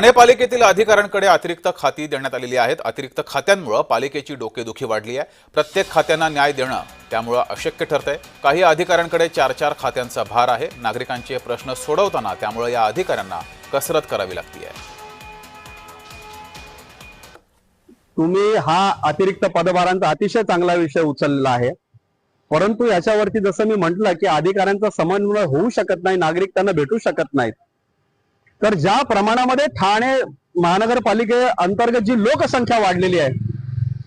ठाणे पालिकेतील अधिकाऱ्यांकडे अतिरिक्त खाती देण्यात आलेली आहेत. अतिरिक्त खात्यांमुळे पालिकेची डोकेदुखी वाढली आहे. प्रत्येक खात्यांना न्याय देणं त्यामुळं अशक्य ठरतंय. काही अधिकाऱ्यांकडे चार चार खात्यांचा भार आहे. नागरिकांचे प्रश्न सोडवताना त्यामुळे या अधिकाऱ्यांना कसरत करावी लागते तुम्ही हा अतिरिक्त पदभारांचा अतिशय चांगला विषय उचललेला आहे. परंतु याच्यावरती जसं मी म्हटलं की अधिकाऱ्यांचा समन्वय होऊ शकत नाही नागरिक त्यांना भेटू शकत नाहीत. तर ज्या प्रमाणामध्ये ठाणे महानगरपालिके अंतर्गत जी लोकसंख्या वाढलेली आहे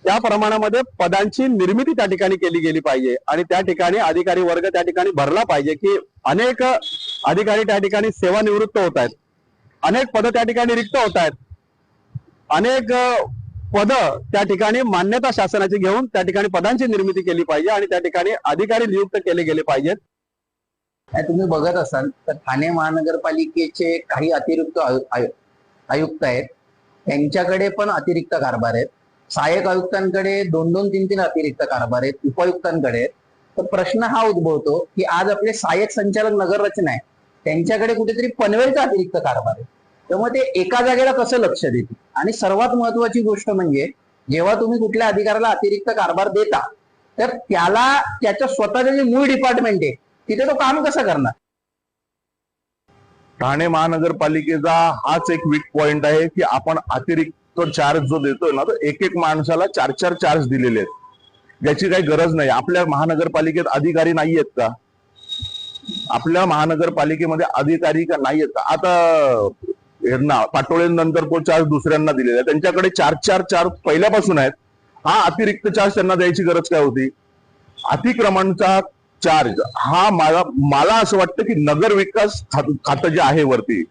त्या प्रमाणामध्ये पदांची निर्मिती त्या ठिकाणी केली गेली पाहिजे आणि त्या ठिकाणी अधिकारी वर्ग त्या ठिकाणी भरला पाहिजे की अनेक अधिकारी त्या ठिकाणी सेवानिवृत्त होत आहेत. अनेक पद त्या ठिकाणी रिक्त होत आहेत. अनेक पद त्या ठिकाणी मान्यता शासनाची घेऊन त्या ठिकाणी पदांची निर्मिती केली पाहिजे आणि त्या ठिकाणी अधिकारी नियुक्त केले गेले पाहिजेत. तुम्ही बघत असाल तर ठाणे महानगरपालिकेचे काही अतिरिक्त आयुक्त आहेत. त्यांच्याकडे पण अतिरिक्त कारभार आहेत. सहाय्यक आयुक्तांकडे दोन दोन तीन तीन अतिरिक्त कारभार आहेत उपायुक्तांकडे तर प्रश्न हा उद्भवतो की आज आपले सहाय्यक संचालक नगररचना आहे त्यांच्याकडे कुठेतरी पनवेलचा अतिरिक्त कारभार आहे. त्यामुळे ते एका जागेला कसं लक्ष देतील? आणि सर्वात महत्वाची गोष्ट म्हणजे जेव्हा तुम्ही कुठल्या अधिकाऱ्याला अतिरिक्त कारभार देता तर त्याला त्याच्या स्वतःचे जे मूळ डिपार्टमेंट आहे तिथे तो काम कसं करणार? ठाणे महानगरपालिकेचा हाच एक वीक पॉइंट आहे की आपण अतिरिक्त चार्ज जो देतोय ना तो एक एक माणसाला चार चार चार्ज दिलेले आहेत. याची काही गरज नाही. आपल्या महानगरपालिकेत अधिकारी नाही आहेत का? आपल्या महानगरपालिकेमध्ये अधिकारी का नाही आहेत का? आता यांना पाटोळेनंतर तो चार्ज दुसऱ्यांना दिलेला आहे. त्यांच्याकडे चार चार चार्ज पहिल्यापासून आहेत. हा अतिरिक्त चार्ज त्यांना द्यायची गरज काय होती? अतिक्रमणचा चार्ज हा मला मला असं वाटतं की नगर विकास खात- जे आहे वरती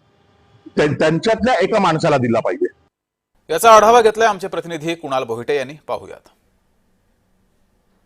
त्या- त्यांच्यातल्या एका माणसाला दिला पाहिजे. याचा आढावा घेतलाय आमचे प्रतिनिधी कुणाल बोहिटे यांनी. पाहूयात.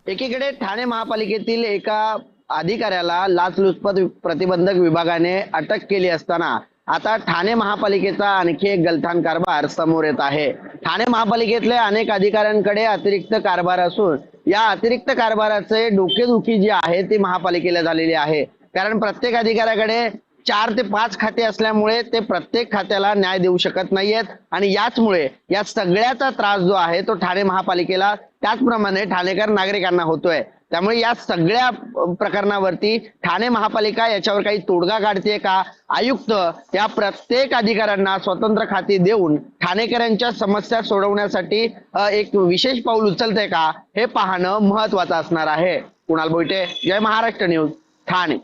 एकीकडे ठाणे महापालिकेतील एका अधिकाऱ्याला लाचलुचपत प्रतिबंधक विभागाने अटक केली असताना आता ठाणे महापालिकेचा आणखी एक गलथान कारभार समोर येत आहे. ठाणे महापालिकेतल्या अनेक अधिकाऱ्यांकडे अतिरिक्त कारभार असून या अतिरिक्त कारभाराचे डोकेदुखी जी आहे ती महापालिकेला झालेली आहे. कारण प्रत्येक अधिकाऱ्याकडे चार ते पाच खाते असल्यामुळे ते प्रत्येक खात्याला न्याय देऊ शकत नाहीयेत. आणि याचमुळे या सगळ्याचा त्रास जो आहे तो ठाणे महापालिकेला त्याचप्रमाणे ठाणेकर नागरिकांना होतोय. त्यामुळे या सगळ्या प्रकरणावरती ठाणे महापालिका याच्यावर काही तोडगा काढते का? आयुक्त या प्रत्येक अधिकाऱ्यांना स्वतंत्र खाती देऊन ठाणेकरांच्या समस्या सोडवण्यासाठी एक विशेष पाऊल उचलते का? हे पाहणं महत्वाचं असणार आहे. कुणाल बोईटे जय महाराष्ट्र न्यूज ठाणे.